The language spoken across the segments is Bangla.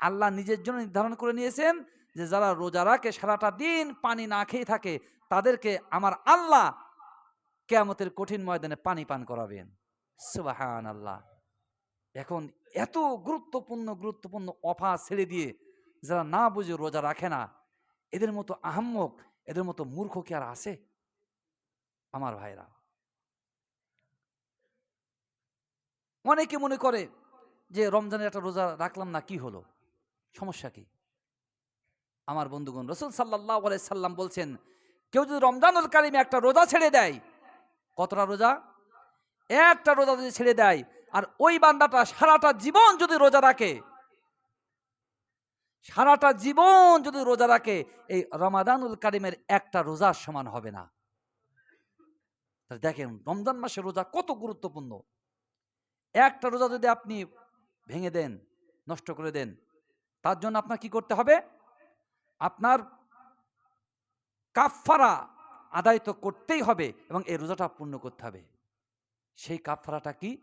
আল্লাহ নিজের জন্য নির্ধারণ করে নিয়েছেন যে যারা রোজা রাখে, সারাটা দিন পানি না খেয়ে থাকে, তাদেরকে আমার আল্লাহ কেয়ামতের কঠিন ময়দানে পানি পান করাবেন। সুবাহান আল্লাহ এখন এত গুরুত্বপূর্ণ গুরুত্বপূর্ণ অফা ছেড়ে দিয়ে যারা না বুঝে রোজা রাখে না, এদের মতো আহম্মক, এদের মতো মূর্খ কি আর আছে? আমার ভাইরা। অনেকে মনে করে যে রমজানের একটা রোজা রাখলাম না, কি হলো? সমস্যা কি? আমার বন্ধুগণ, রসুল সাল্লাহ সাল্লাম বলছেন, কেউ যদি রমজানুল কারিমে একটা রোজা ছেড়ে দেয়, কতটা রোজা? একটা রোজা যদি ছেড়ে দেয়, আর ওই বান্দাটা সারাটা জীবন যদি রোজা রাখে, সারাটা জীবন যদি রোজা রাখে, এই রমাদানুল কারিমের একটা রোজার সমান হবে না। দেখেন, রমজান মাসের রোজা কত গুরুত্বপূর্ণ। একটা রোজা যদি আপনি ভেঙে দেন, নষ্ট করে দেন তার জন্য আপনার কি করতে হবে? আপনার কাফফারা আদায় তো করতেই হবে এবং এই রোজাটা পূর্ণ করতে হবে। সেই কাফফারাটা কি?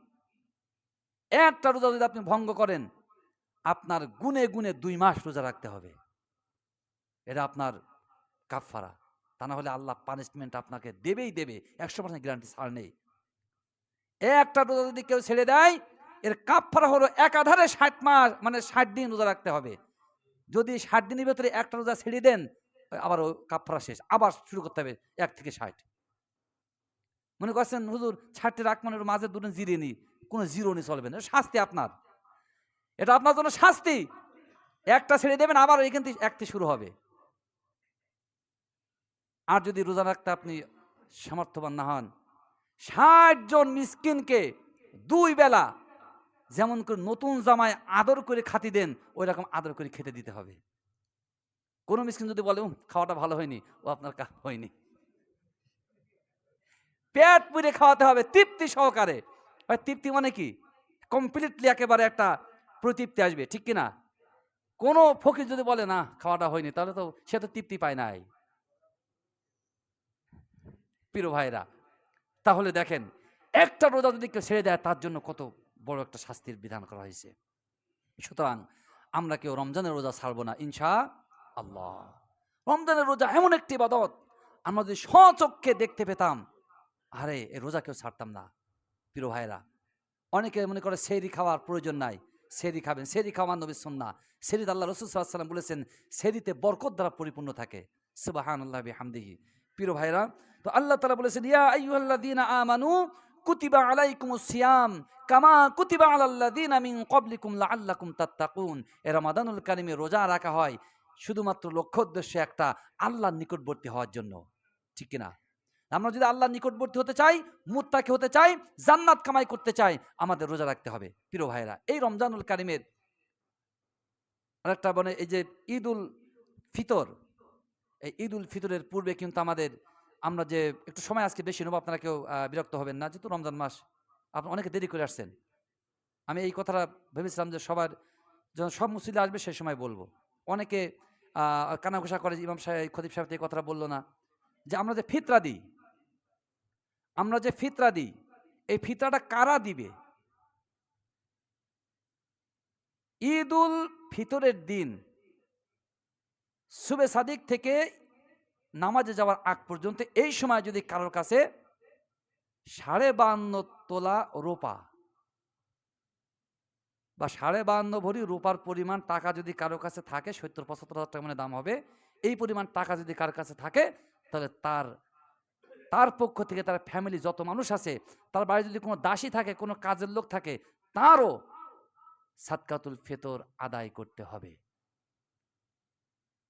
একটা রোজা যদি আপনি ভঙ্গ করেন, আপনার গুনে গুনে দুই মাস রোজা রাখতে হবে। এটা আপনার কাফফারা। তা না হলে আল্লাহ পানিশমেন্ট আপনাকে দেবেই দেবে। একশো পার্সেন্ট গ্যারান্টি ছাড় নেই। একটা রোজা যদি কেউ ছেড়ে দেয় এর কাফফারা হলো একাধারে ষাট মাস মানে ষাট দিন রোজা রাখতে হবে। যদি ষাট দিনের ভেতরে একটা রোজা ছেড়ে দেন, আবার ও কাফফারা শেষ। আবার শুরু করতে হবে এক থেকে ষাট। মনে করছেন, হুজুর, ষাটটি রাখ মানে মাঝে দুটো জিরে নি কোনো জিরো নি চলবে না, শাস্তি আপনার। এটা আপনার জন্য শাস্তি। একটা ছেড়ে দেবেন, আবার এখান থেকে একটি শুরু হবে। আর যদি রোজা রাখতে আপনি সামর্থ্যবান না হন, ষাট জন মিসকিনকে দুই বেলা যেমন করে নতুন জামায় আদর করে খাতি দেন ওই রকম আদর করে খেতে দিতে হবে। কোনো মিসকিন যদি বলে "উম, খাওয়াটা ভালো হয়নি। ও আপনার কা হয়নি। পেট পুড়ে খাওয়াতে হবে তৃপ্তি সহকারে। তৃপ্তি মানে কি? কমপ্লিটলি একেবারে একটা প্রতৃপ্তি আসবে ঠিক কি না কোনো ফকির যদি বলে না খাওয়াটা হয়নি তাহলে তো সে তো তৃপ্তি পায় নাই। প্রিয় ভাইরা তাহলে দেখেন একটা রোজা যদি কেউ ছেড়ে দেয় তার জন্য কত বড় একটা শাস্তির বিধান করা হয়েছে। সুতরাং আমরা কেউ রমজানের রোজা ছাড়বো না ইনশা আল্লাহ রমজানের রোজা এমন একটি ইবাদত, আমরা যদি স্বচক্ষে দেখতে পেতাম, আরে এই রোজা কেউ ছাড়তাম না, প্রিয় ভাইরা অনেকে মনে করে সেরি খাওয়ার প্রয়োজন নাই সেরি খাবেন সেরি খাওয়া নবী সন্না সেরিত আল্লাহ রসুল সাল্লাম বলেছেন সেরিতে বরকত দ্বারা পরিপূর্ণ থাকে। সুবাহান আল্লাহ হামদিহি প্রিয় ভাইরা তো আল্লাহ তালা বলেছেন, ইয়া আইয়ুহাল্লাযীনা আমানু কুতিবা আলাইকুমুস সিয়াম কামা কুতিবা আলাল্লাযীনা মিন ক্বাবলিকুম লাআল্লাকুম তাত্তাকুন এ রমাদানুল কারিমে রোজা রাখা হয় শুধুমাত্র লক্ষ্য উদ্দেশ্যে একটা আল্লাহর নিকটবর্তী হওয়ার জন্য। ঠিক কিনা? আমরা যদি আল্লাহর নিকটবর্তী হতে চাই, মুত্তাকি হতে চাই, জান্নাত কামাই করতে চাই, আমাদের রোজা রাখতে হবে। প্রিয় ভাইরা এই রমজানুল কারিমের আরেকটা মানে এই যে ঈদুল ফিতর, এই ঈদুল ফিতরের পূর্বে কিন্তু আমাদের আমরা যে একটু সময় আজকে বেশি নেব, আপনারা কেউ বিরক্ত হবেন না। যেহেতু রমজান মাস, আপনি অনেকে দেরি করে আসছেন। আমি এই কথাটা ভেবেছিলাম যে সবার যখন সব মুসলিম আসবে সেই সময় বলব। অনেকে কানাঘোষা করে ইমাম সাহেব, খতিব সাহেব এই কথাটা বলল না। যে আমরা যে ফিতরা দিই, আমরা যে ফিতরা দিই, এই ফিতরাটা কারা দিবে? ঈদুল ফিতরের দিন সুবে সাদিক থেকে নামাজে যাওয়ার আগ পর্যন্ত এই সময় যদি কারোর কাছে সাড়ে বান্ন তোলা রোপা বা সাড়ে বান্ন ভরি রোপার পরিমাণ টাকা যদি কারোর কাছে থাকে, সত্তর, পঁচাত্তর হাজার টাকা মানে দাম হবে, এই পরিমাণ টাকা যদি কারোর কাছে থাকে, তাহলে তার তার পক্ষ থেকে তার ফ্যামিলি যত মানুষ আছে, তার বাড়ি যদি কোনো দাসী থাকে, কোনো কাজের লোক থাকে, তারও সাদকাতুল ফেতর আদায় করতে হবে।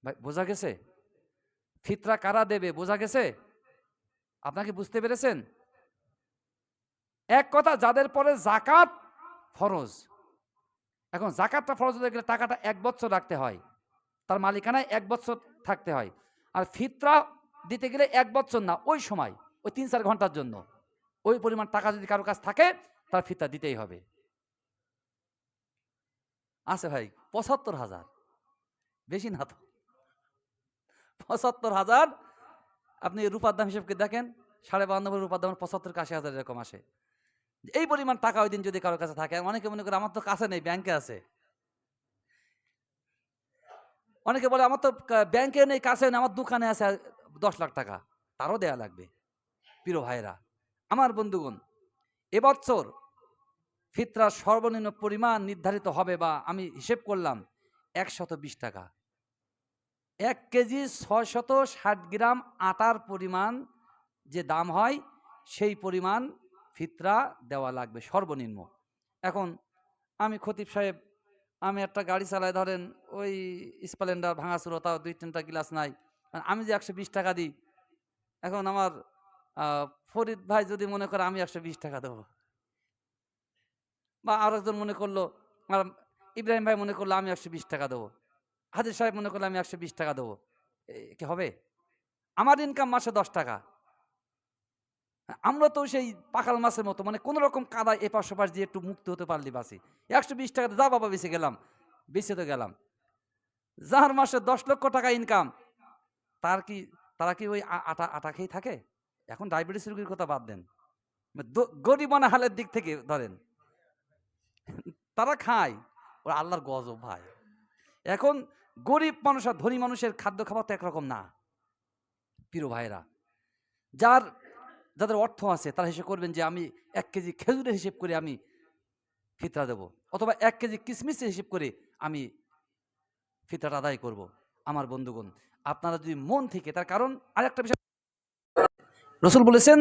ভাই, বোঝা গেছে? ফিতরা কারা দেবে? বোঝা গেছে? আপনাকে বুঝতে পেরেছেন? এক কথা, যাদের পরে জাকাত ফরজ। এখন জাকাতটা ফরজ হতে গেলে টাকাটা এক বছর রাখতে হয়। তার মালিকানায় এক বছর থাকতে হয়। আর ফিতরা দিতে গেলে এক বছর না, ওই সময়, ওই তিন চার ঘণ্টার জন্য। ওই পরিমাণ টাকা যদি কারও কাছ থাকে, তার ফিতরা দিতেই হবে। আছে ভাই, পঁচাত্তর হাজার। বেশি না তো। পঁচাত্তর হাজার। আপনি রূপার দাম হিসেবে দেখেন, সাড়ে বান্ন রূপার দাম পঁচাত্তর আশি হাজার এরকম আসে। এই পরিমাণ টাকা ওই দিন যদি কারোর কাছে থাকে, অনেকে মনে করে আমার তো কাছে নেই, ব্যাংকে আছে। অনেকে বলে, আমার তো ব্যাংকে নেই, কাছে নেই, আমার দোকানে আছে, দশ লাখ টাকা। তারও দেয়া লাগবে, প্রিয় ভাইরা আমার বন্ধুগণ, এবছর ফিতরার সর্বনিম্ন পরিমাণ নির্ধারিত হবে বা আমি হিসেব করলাম একশত বিশ টাকা। এক কেজি ছয়শত ষাট গ্রাম আটার পরিমাণ যে দাম হয়, সেই পরিমাণ ফিতরা দেওয়া লাগবে সর্বনিম্ন। এখন আমি খতিব সাহেব, আমি একটা গাড়ি চালাই, ধরেন ওই স্প্লেন্ডার ভাঙাচুরো তাও দুই তিনটা গ্লাস নাই, আমি যে একশো বিশ টাকা দিই, এখন আমার ফরিদ ভাই যদি মনে করে আমি একশো বিশ টাকা দেবো। বা আরেকজন মনে করল আর ইব্রাহিম ভাই মনে করল আমি একশো বিশ টাকা দেবো। হাজির সাহেব মনে করলে আমি একশো বিশ টাকা দেবো। কি হবে? আমার ইনকাম মাসে দশ টাকা। আমরা তো সেই পাকাল মাছের মতো মানে কোনো রকম কাদা এপাশ ওপাশ দিয়ে একটু মুক্ত হতে পারলি বাসি। একশো বিশ টাকা যা বাবা বেঁচে গেলাম, বেঁচে তো গেলাম। যার মাসে দশ লক্ষ টাকা ইনকাম তার কি, তারা কি ওই আটা আটা খেয়ে থাকে? এখন ডায়াবেটিস রোগীর কথা বাদ দেন। দ- গরিবানা হালের দিক থেকে ধরেন। তারা খায়। ওরা আল্লাহর গজব ভাই। এখন গরিব মানুষ আর ধনী মানুষের খাদ্য খাবার তো একরকম না। প্রিয় ভাইরা যার, যাদের অর্থ আছে, তারা হিসেব করবেন যে আমি এক কেজি খেজুরের হিসেব করে আমি ফিতরা দেব, অথবা এক কেজি কিশমিশের হিসেব করে আমি ফিতরাটা আদায় করব। আমার বন্ধুগণ, আপনারা যদি মন থেকে, তার কারণ আরেকটা বিষয় রসুল বলেছেন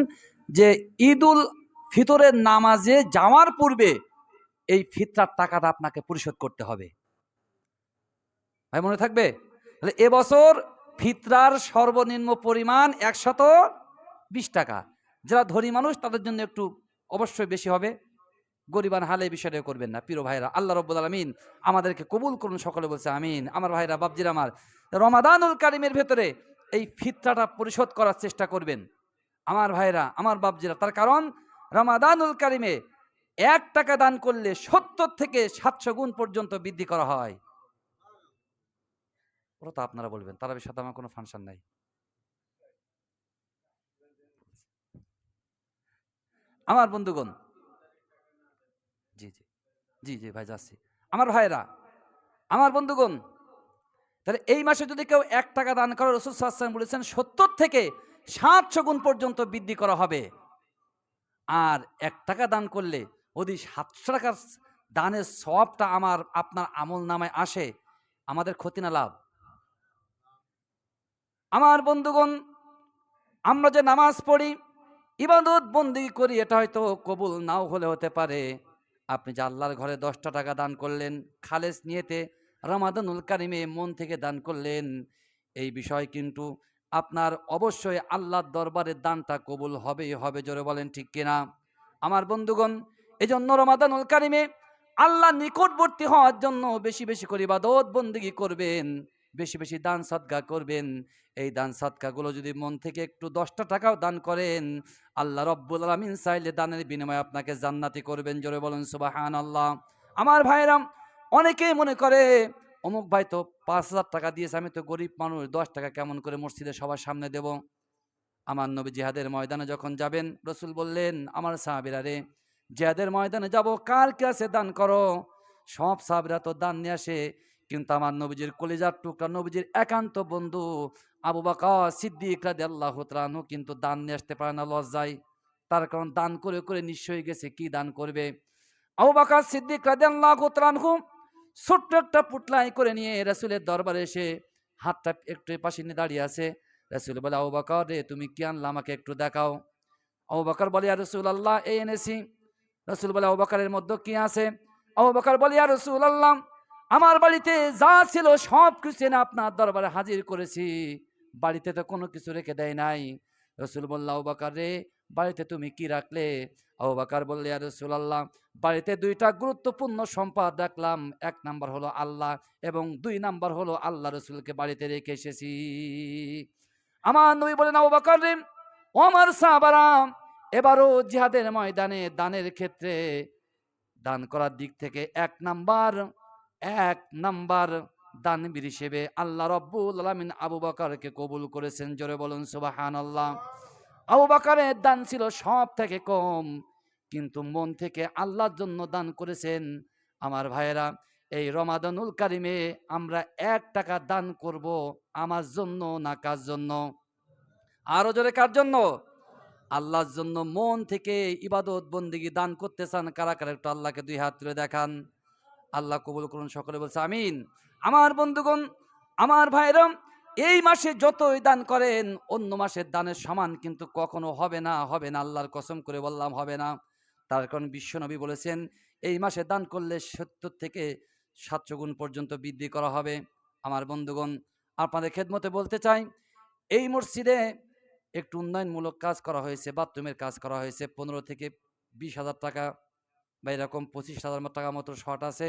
যে ঈদুল ফিতরের নামাজে যাওয়ার পূর্বে এই ফিতরার টাকাটা আপনাকে পরিশোধ করতে হবে। ভাই, মনে থাকবে? তাহলে এবছর ফিতরার সর্বনিম্ন পরিমাণ একশত বিশ টাকা। যারা ধনী মানুষ, তাদের জন্য একটু অবশ্যই বেশি হবে। গরিবান হালে বিষয়টা করবেন না, প্রিয় ভাইরা আল্লাহ রব্বুল আলমিন আমাদেরকে কবুল করুন, সকলে বলছে আমিন। আমার ভাইরা বাবজির আমার, রমাদানুল কারিমের ভেতরে এই ফিতরাটা পরিশোধ করার চেষ্টা করবেন। আমার ভাইরা, আমার বাবজিরা তার কারণ রমাদানুল কারিমে এক টাকা দান করলে সত্তর থেকে সাতশো গুণ পর্যন্ত বৃদ্ধি করা হয়। ওরা তো আপনারা বলবেন তার সাথে আমার কোনো ফাংশন নাই। আমার বন্ধুগণ। জি জি জি জি, ভাই, যাচ্ছি। আমার ভাইরা আমার বন্ধুগণ, তাহলে এই মাসে যদি কেউ এক টাকা দান করে, রসুল সাহসান বলেছেন, সত্তর থেকে সাতশো গুণ পর্যন্ত বৃদ্ধি করা হবে। আর এক টাকা দান করলে যদি সাতশো টাকার দানের সবটা আমার, আপনার আমল নামায় আসে, আমাদের ক্ষতি না লাভ। আমার বন্ধুগণ, আমরা যে নামাজ পড়ি, ইবাদত বন্দি করি, এটা হয়তো কবুল নাও হলে হতে পারে। আপনি যে আল্লাহর ঘরে দশটা টাকা দান করলেন, খালেস নিয়েতে রমাদানুল কারিমে মন থেকে দান করলেন, এই বিষয় কিন্তু আপনার অবশ্যই আল্লাহর দরবারে দানটা কবুল হবেই হবে, জোরে বলেন ঠিক কিনা? আমার বন্ধুগণ এই জন্য রমাদানুল কারিমে আল্লাহ নিকটবর্তী হওয়ার জন্য বেশি বেশি করে ইবাদত বন্দিগি করবেন। বেশি বেশি দান সৎকা করবেন। এই দান সৎকাগুলো যদি মন থেকে একটু দশটা টাকাও দান করেন, আল্লাহ রব্বুল আলমিন চাইলে দানের বিনিময়ে আপনাকে জান্নাতি করবেন। জোরে বলেন সুবাহান আল্লাহ আমার ভাইরাম অনেকেই মনে করে, অমুক ভাই তো পাঁচ হাজার টাকা দিয়েছে, আমি তো গরিব মানুষ, দশ টাকা কেমন করে মসজিদে সবার সামনে দেব? আমার নবী জিহাদের ময়দানে যখন যাবেন, রসুল বললেন, আমার সাহাবিরা রে, জিহাদের ময়দানে যাব, কার কাছে দান করো? সব সাহাবিরা তো দান নিয়ে আসে। কিন্তু আমার নবীজির কলিজার টুকরা, নবীজির একান্ত বন্ধু আবু বাকা সিদ্দিক রাদি আল্লাহ তাআলা কিন্তু দান নিয়ে আসতে পারে না লজ্জায়। তার কারণ দান করে করে নিশ্চয়ই গেছে, কি দান করবে? আবু বাকা সিদ্দিক রাদি আল্লাহ তাআলাহু ছোট্ট একটা পুটলাই করে নিয়ে রাসুলের দরবারে এসে হাতটা একটু পাশে নিয়ে দাঁড়িয়ে আছে। রাসুল বলে, আবু বাকর রে, তুমি কি আনলা? আমাকে একটু দেখাও। আবু বাকর বলে, ইয়া আল্লাহ এই এনেছি। রাসূল বলে, আবু বাকরের মধ্যে কি আছে? আবু বাকর বলে আর রসুল রাসূলুল্লাহ আমার বাড়িতে যা ছিল সব কিছু এনে আপনার দরবারে হাজির করেছি। বাড়িতে তো কোনো কিছু রেখে দেয় নাই। রসুল বলল আবাকার রে, বাড়িতে তুমি কি রাখলে? আবাকার বললে আর রসুল আল্লাহ বাড়িতে দুইটা গুরুত্বপূর্ণ সম্পদ রাখলাম। এক নাম্বার হলো আল্লাহ এবং দুই নাম্বার হলো আল্লাহ রসুলকে বাড়িতে রেখে এসেছি। আমার নবী বলেন আবাকার রে, ও আমার সাহাবারা, এবারও জিহাদের ময়দানে দানের ক্ষেত্রে দান করার দিক থেকে এক নাম্বার এক নাম্বার দানবীর হিসেবে আল্লাহ রব্বুল আলমিন আবু বাকারকে কবুল করেছেন। জোরে বলুন সুবাহান আল্লাহ আবু বাকারের দান ছিল সব থেকে কম, কিন্তু মন থেকে আল্লাহর জন্য দান করেছেন। আমার ভাইয়েরা, এই রমাদানুল কারিমে আমরা এক টাকা দান করব আমার জন্য না কার জন্য? আরও জোরে, কার জন্য? আল্লাহর জন্য মন থেকে ইবাদত বন্দিগি দান করতে চান কারা কারা? একটু আল্লাহকে দুই হাত তুলে দেখান। আল্লাহ কবুল করুন, সকলে বলছে আমিন। আমার বন্ধুগণ, আমার ভাইরাম এই মাসে যতই দান করেন, অন্য মাসের দানের সমান কিন্তু কখনো হবে না হবে না, আল্লাহর কসম করে বললাম হবে না। তার কারণ বিশ্বনবী বলেছেন, এই মাসে দান করলে সত্তর থেকে সাতশো গুণ পর্যন্ত বৃদ্ধি করা হবে। আমার বন্ধুগণ, আপনাদের খেদমতে বলতে চাই, এই মসজিদে একটু উন্নয়নমূলক কাজ করা হয়েছে, বাথরুমের কাজ করা হয়েছে, পনেরো থেকে বিশ হাজার টাকা বা এরকম পঁচিশ হাজার টাকা মতো শর্ট আছে।